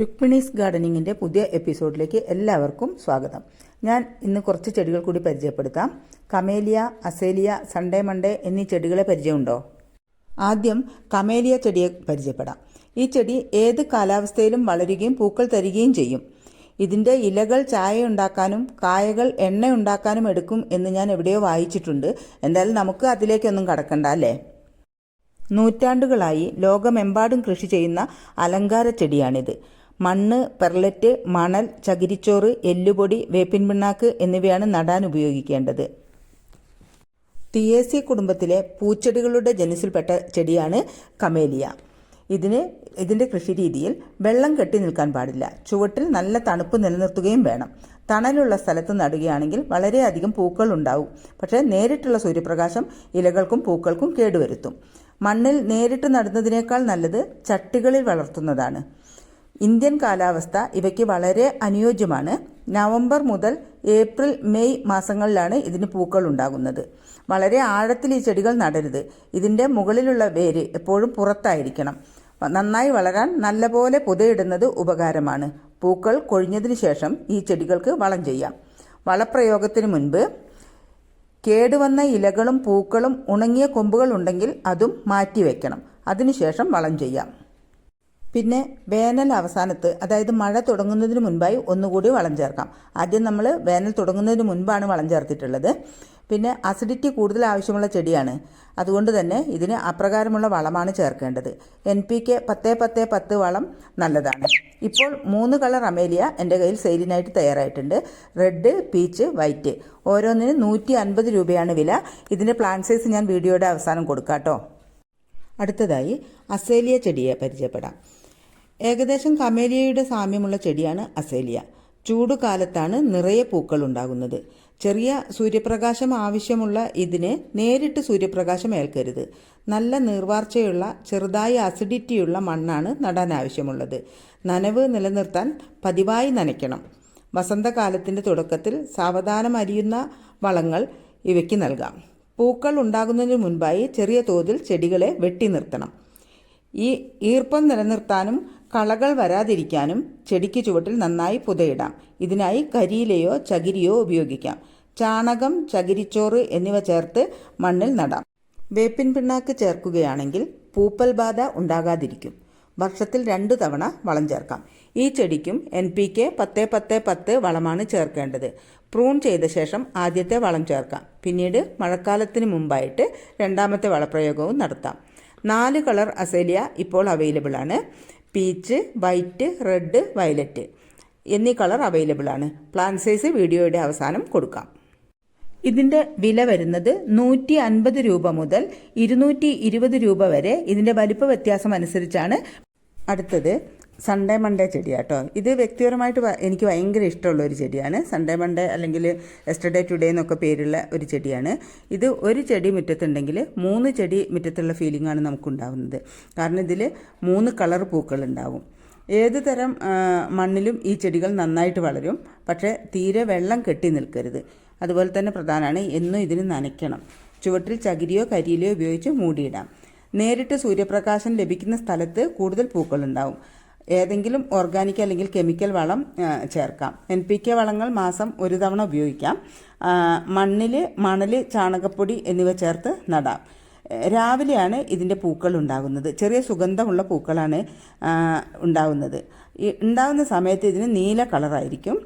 രുക്മിണീസ് ഗാർഡനിങ്ങിന്റെ പുതിയ എപ്പിസോഡിലേക്ക് എല്ലാവർക്കും സ്വാഗതം. ഞാൻ ഇന്ന് കുറച്ച് ചെടികൾ കൂടി പരിചയപ്പെടുത്താം. കമേലിയ അസേലിയ സൺഡേ മൺഡേ എന്നീ ചെടികളെ പരിചയമുണ്ടോ? ആദ്യം കമേലിയ ചെടിയെ പരിചയപ്പെടാം. ഈ ചെടി ഏത് കാലാവസ്ഥയിലും വളരുകയും പൂക്കൾ തരികയും ചെയ്യും. ഇതിന്റെ ഇലകൾ ചായ ഉണ്ടാക്കാനും കായകൾ എണ്ണ ഉണ്ടാക്കാനും എടുക്കും എന്ന് ഞാൻ എവിടെയോ വായിച്ചിട്ടുണ്ട്. എന്തായാലും നമുക്ക് അതിലേക്കൊന്നും കടക്കണ്ട അല്ലേ? നൂറ്റാണ്ടുകളായി ലോകമെമ്പാടും കൃഷി ചെയ്യുന്ന അലങ്കാര ചെടിയാണിത് മണ്ണ് പെർലറ്റ് മണൽ ചകിരിച്ചോറ് എല്ലുപൊടി വേപ്പിൻ പിണ്ണാക്ക് എന്നിവയാണ് നടാൻ ഉപയോഗിക്കേണ്ടത്. തിയേസി കുടുംബത്തിലെ പൂച്ചെടികളുടെ ജനസിൽപ്പെട്ട ചെടിയാണ് കമേലിയ. ഇതിന് ഇതിന്റെ കൃഷിരീതിയിൽ വെള്ളം കെട്ടി നിൽക്കാൻ പാടില്ല. ചുവട്ടിൽ നല്ല തണുപ്പ് നിലനിർത്തുകയും വേണം. തണലുള്ള സ്ഥലത്ത് നടുകയാണെങ്കിൽ വളരെയധികം പൂക്കൾ ഉണ്ടാവും. പക്ഷേ നേരിട്ടുള്ള സൂര്യപ്രകാശം ഇലകൾക്കും പൂക്കൾക്കും കേടുവരുത്തും. മണ്ണിൽ നേരിട്ട് നടുന്നതിനേക്കാൾ നല്ലത് ചട്ടികളിൽ വളർത്തുന്നതാണ്. ഇന്ത്യൻ കാലാവസ്ഥ ഇവയ്ക്ക് വളരെ അനുയോജ്യമാണ്. നവംബർ മുതൽ ഏപ്രിൽ മെയ് മാസങ്ങളിലാണ് ഇതിന് പൂക്കൾ ഉണ്ടാകുന്നത്. വളരെ ആഴത്തിൽ ഈ ചെടികൾ നടരുത്. ഇതിന്റെ മുകളിലുള്ള വേര് എപ്പോഴും പുറത്തായിരിക്കണം. നന്നായി വളരാൻ നല്ലപോലെ പുതയിടുന്നത് ഉപകാരമാണ്. പൂക്കൾ കൊഴിഞ്ഞതിന് ശേഷം ഈ ചെടികൾക്ക് വളം ചെയ്യാം. വളപ്രയോഗത്തിന് മുൻപ് കേടുവന്ന ഇലകളും പൂക്കളും ഉണങ്ങിയ കൊമ്പുകൾ ഉണ്ടെങ്കിൽ അതും മാറ്റിവെക്കണം. അതിനുശേഷം വളം ചെയ്യാം. പിന്നെ വേനൽ അവസാനത്ത് അതായത് മഴ തുടങ്ങുന്നതിന് മുൻപായി ഒന്നുകൂടി വളം ചേർക്കാം. ആദ്യം നമ്മൾ വേനൽ തുടങ്ങുന്നതിന് മുൻപാണ് വളം ചേർത്തിട്ടുള്ളത്. പിന്നെ അസിഡിറ്റി കൂടുതൽ ആവശ്യമുള്ള ചെടിയാണ്. അതുകൊണ്ട് തന്നെ ഇതിന് അപ്രകാരമുള്ള വളമാണ് ചേർക്കേണ്ടത്. എൻ പി കെ പത്ത് പത്ത് പത്ത് വളം നല്ലതാണ്. ഇപ്പോൾ മൂന്ന് കളർ അമേലിയ എന്റെ കയ്യിൽ സെയിലിനായിട്ട് തയ്യാറായിട്ടുണ്ട്. Red peach white. ഓരോന്നിനും നൂറ്റി അൻപത് രൂപയാണ് വില. ഇതിന്റെ പ്ലാൻ സൈസ് ഞാൻ വീഡിയോയുടെ അവസാനം കൊടുക്കാം കേട്ടോ. അടുത്തതായി അസേലിയ ചെടിയെ പരിചയപ്പെടാം. ഏകദേശം കമേലിയയുടെ സാമ്യമുള്ള ചെടിയാണ് അസേലിയ. ചൂടുകാലത്താണ് നിറയെ പൂക്കൾ ഉണ്ടാകുന്നത് ചെറിയ സൂര്യപ്രകാശം ആവശ്യമുള്ള ഇതിന് നേരിട്ട് സൂര്യപ്രകാശം ഏൽക്കരുത്. നല്ല നീർവാർച്ചയുള്ള ചെറുതായി അസിഡിറ്റിയുള്ള മണ്ണാണ് നടാൻ ആവശ്യമുള്ളത്. നനവ് നിലനിർത്താൻ പതിവായി നനയ്ക്കണം. വസന്തകാലത്തിന്റെ തുടക്കത്തിൽ സാവധാനം അരിയുന്ന വളങ്ങൾ ഇവയ്ക്ക് നൽകാം. പൂക്കൾ ഉണ്ടാകുന്നതിന് മുൻപായി ചെറിയ തോതിൽ ചെടികളെ വെട്ടി നിർത്തണം. ഈ ഈർപ്പം നിലനിർത്താനും കളകൾ വരാതിരിക്കാനും ചെടിക്ക് ചുവട്ടിൽ നന്നായി പുതയിടാം. ഇതിനായി കരിയിലയോ ചകിരിയോ ഉപയോഗിക്കാം. ചാണകം ചകിരിച്ചോറ് എന്നിവ ചേർത്ത് മണ്ണിൽ നടാം. വേപ്പിൻ പിണ്ണാക്ക് ചേർക്കുകയാണെങ്കിൽ പൂപ്പൽ ബാധ ഉണ്ടാകാതിരിക്കും. വർഷത്തിൽ രണ്ടു തവണ വളം ചേർക്കാം. ഈ ചെടിക്കും എൻ പി കെ പത്ത് പത്ത് പത്ത് വളമാണ് ചേർക്കേണ്ടത്. പ്രൂൺ ചെയ്ത ശേഷം ആദ്യത്തെ വളം ചേർക്കാം. പിന്നീട് മഴക്കാലത്തിന് മുമ്പായിട്ട് രണ്ടാമത്തെ വളപ്രയോഗവും നടത്താം. നാല് കളർ അസേലിയ ഇപ്പോൾ അവൈലബിൾ ആണ്. പീച്ച് വൈറ്റ് റെഡ് വയലറ്റ് എന്നീ കളർ അവൈലബിൾ ആണ് പ്ലാൻ സൈസ് വീഡിയോയുടെ അവസാനം കൊടുക്കാം. ഇതിന്റെ വില വരുന്നത് നൂറ്റി അൻപത് രൂപ മുതൽ ഇരുന്നൂറ്റി ഇരുപത് രൂപ വരെ. ഇതിന്റെ വലിപ്പ വ്യത്യാസം അനുസരിച്ചാണ്. അടുത്തത് സൺഡേ മൺഡേ ചെടിയാട്ടോ. ഇത് വ്യക്തിപരമായിട്ട് എനിക്ക് ഭയങ്കര ഇഷ്ടമുള്ള ഒരു ചെടിയാണ്. സൺഡേ മൺഡേ അല്ലെങ്കിൽ എസ്റ്റർഡേ ടുഡേ എന്നൊക്കെ പേരുള്ള ഒരു ചെടിയാണ്. ഇത് ഒരു ചെടി മുറ്റത്തുണ്ടെങ്കിൽ മൂന്ന് ചെടി മുറ്റത്തുള്ള ഫീലിംഗാണ് ആണ് നമുക്കുണ്ടാവുന്നത്. കാരണം ഇതിൽ മൂന്ന് കളർ പൂക്കൾ ഉണ്ടാവും. ഏത് തരം മണ്ണിലും ഈ ചെടികൾ നന്നായിട്ട് വളരും. പക്ഷേ തീരെ വെള്ളം കെട്ടി നിൽക്കരുത്. അതുപോലെ തന്നെ പ്രധാനമാണ് എന്നും ഇതിന് നനയ്ക്കണം. ചുവട്ടിൽ ചകിരിയോ കരിയിലോ ഉപയോഗിച്ച് മൂടിയിടാം. നേരിട്ട് സൂര്യപ്രകാശം ലഭിക്കുന്ന സ്ഥലത്ത് കൂടുതൽ പൂക്കളുണ്ടാവും ഏതെങ്കിലും ഓർഗാനിക് അല്ലെങ്കിൽ കെമിക്കൽ വളം ചേർക്കാം. എൻ പി കെ വളങ്ങൾ മാസം ഒരു തവണ ഉപയോഗിക്കാം. മണ്ണിൽ മണൽ ചാണകപ്പൊടി എന്നിവ ചേർത്ത് നടാം. രാവിലെയാണ് ഇതിന്റെ പൂക്കൾ ഉണ്ടാകുന്നത്. ചെറിയ സുഗന്ധമുള്ള പൂക്കളാണ് ഉണ്ടാകുന്നത്. ഉണ്ടാകുന്ന സമയത്ത് ഇതിന് നീല കളറായിരിക്കും.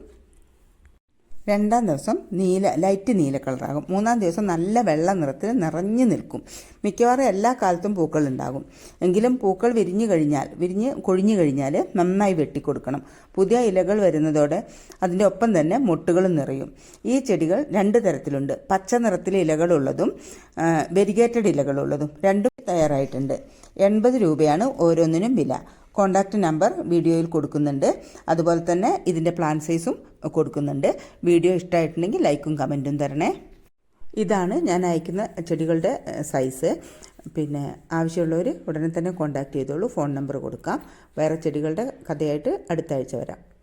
രണ്ടാം ദിവസം നീല ലൈറ്റ് നീല കളറാകും. മൂന്നാം ദിവസം നല്ല വെള്ള നിറത്തിൽ നിറഞ്ഞു നിൽക്കും. മിക്കവാറും എല്ലാ കാലത്തും പൂക്കൾ ഉണ്ടാകും. എങ്കിലും പൂക്കൾ വിരിഞ്ഞു കഴിഞ്ഞാൽ വിരിഞ്ഞ് കൊഴിഞ്ഞു കഴിഞ്ഞാൽ നന്നായി വെട്ടിക്കൊടുക്കണം. പുതിയ ഇലകൾ വരുന്നതോടെ അതിന്റെ ഒപ്പം തന്നെ മുട്ടുകളും നിറയും. ഈ ചെടികൾ രണ്ട് തരത്തിലുണ്ട്. പച്ച നിറത്തിലെ ഇലകളുള്ളതും വെരിഗേറ്റഡ് ഇലകളുള്ളതും രണ്ടും തയ്യാറായിട്ടുണ്ട്. എൺപത് രൂപയാണ് ഓരോന്നിനും വില. കോൺടാക്റ്റ് നമ്പർ വീഡിയോയിൽ കൊടുക്കുന്നുണ്ട്. അതുപോലെ തന്നെ ഇതിന്റെ പ്ലാൻ സൈസും കൊടുക്കുന്നുണ്ട്. വീഡിയോ ഇഷ്ടമായിട്ടുണ്ടെങ്കിൽ ലൈക്കും കമന്റും തരണേ. ഇതാണ് ഞാൻ അയക്കുന്ന ചെടികളുടെ സൈസ്. പിന്നെ ആവശ്യമുള്ളവർ ഉടനെ തന്നെ കോണ്ടാക്ട് ചെയ്തോളൂ. ഫോൺ നമ്പർ കൊടുക്കാം. വേറെ ചെടികളുടെ കഥയായിട്ട് അടുത്ത ആഴ്ച വരാം.